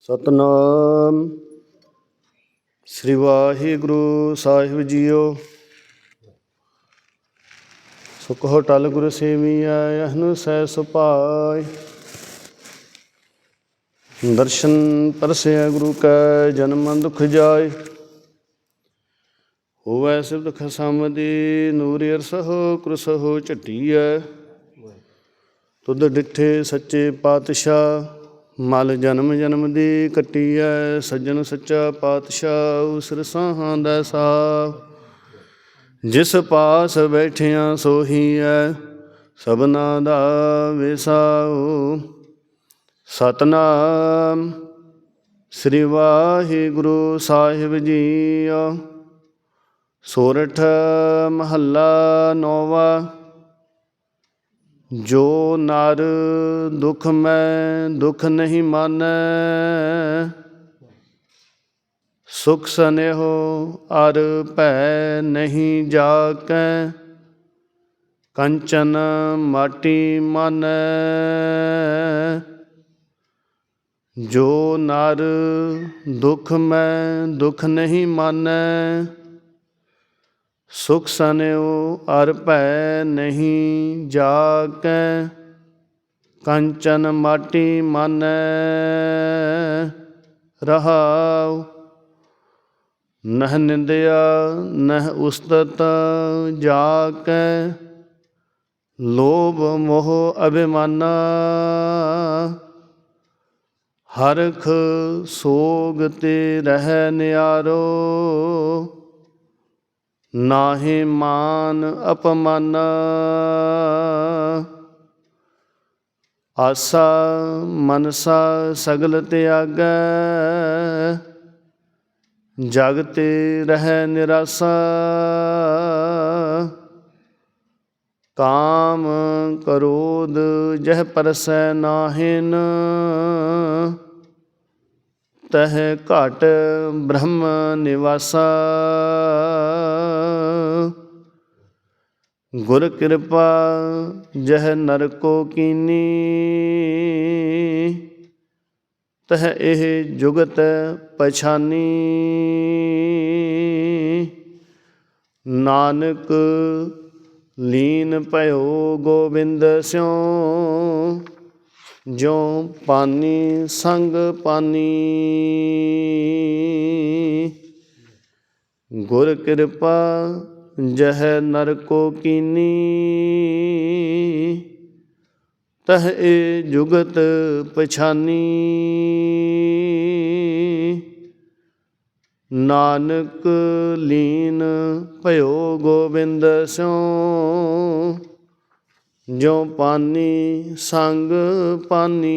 ਸਤਨਾਮ। ਸ੍ਰੀ ਵਾਹਿਗੁਰੂ ਸਾਹਿਬ ਜੀਓ। ਸੁਖ ਟਲ ਗੁਰ ਸੇਵੀਐ, ਅਹਨੁ ਸਹਿ ਸੁਭਾਇ ਦਰਸ਼ਨ ਪਰਸਿਆ ਗੁਰੂ ਕੈ, ਜਨਮ ਦੁਖ ਜਾਏ। ਹੋਵੈ ਸਿਵ ਖਸਮਦੀ ਨੂਰ ਅਰਸਹੁ ਕ੍ਰਸਹੁ ਝਟੀਐ। ਤੁਧ ਡਿਠੇ ਸੱਚੇ ਪਾਤਸ਼ਾਹ। ਮਲ ਜਨਮ ਜਨਮ ਦੀ ਕੱਟੀ ਕੱਟੀਐ, ਸੱਜਣ ਸੱਚਾ ਪਾਤਸ਼ਾਹ ਉਸ ਰਸਾਹਾਂ ਦਾ ਸਾਹ। ਜਿਸ ਪਾਸ ਬੈਠਿਆਂ ਸੋਹੀ ਸੋਹੀਐ, ਸਭਨਾ ਦਾ ਵਿਸਾਉ ਸਤਨਾਮ ਸ੍ਰੀ ਵਾਹਿਗੁਰੂ ਸਾਹਿਬ ਜੀਓ। ਸੋਰਠ ਮਹੱਲਾ ਨੌਵਾ ਜੋ ਨਰ ਦੁਖ ਮੈਂ ਦੁਖ ਨਹੀਂ ਮਾਨੈ, ਸੁਖ ਸਨੇਹੋ ਅਰ ਭੈ ਨਹੀਂ ਜਾਕੈ, ਕੰਚਨ ਮਾਟੀ ਮਾਨੈ। ਜੋ ਨਰ ਦੁਖ ਮੈਂ ਦੁਖ ਨਹੀਂ ਮਾਨੈ ਸੁਖ ਸਨਿਉ ਅਰ ਭੈ ਨਹੀਂ ਜਾਕੈ, ਕੰਚਨ ਮਾਟੀ ਮਨ ਰਹਾਉ। ਨਹ ਨਿੰਦਿਆ, ਨਹ ਉਸਤਤ ਜਾਕੈ, ਲੋਭ ਮੋਹ ਅਭਿਮਾਨਾ। ਹਰਖ ਸੋਗ ਤੇ ਰਹਿ ਨਿਆਰੋ ਨਾਹੀ ਮਾਨ ਅਪਮਾਨ। ਆਸਾ ਮਨਸਾ ਸਗਲ ਤਿਆਗੈ। ਜਗ ਤੇ ਰਹਿ ਨਿਰਾਸਾ। ਕਾਮ ਕਰੋਦ ਜਹ ਪਰਸੈ ਨਾਹਿਨ। ਤਹ ਘਟ ਬ੍ਰਹਮ ਨਿਵਾਸਾ। ਗੁਰ ਕਿਰਪਾ ਜਹ ਨਰ ਕੋ ਕੀਨੀ, ਤਹ ਇਹ ਜੁਗਤ ਪਛਾਨੀ। ਨਾਨਕ ਲੀਨ ਭਇਓ ਗੋਬਿੰਦ ਸਿਉ ਜੋ ਪਾਨੀ ਸੰਗ ਪਾਨੀ। ਗੁਰ ਕਿਰਪਾ ਜਹ ਨਰ ਕੋ ਕੀਨੀ, ਤਹ ਏ ਜੁਗਤ ਪਛਾਨੀ। ਨਾਨਕ ਲੀਨ ਭਇਓ ਗੋਬਿੰਦ ਸਿਉ ਜੋ ਪਾਨੀ ਸੰਗ ਪਾਨੀ।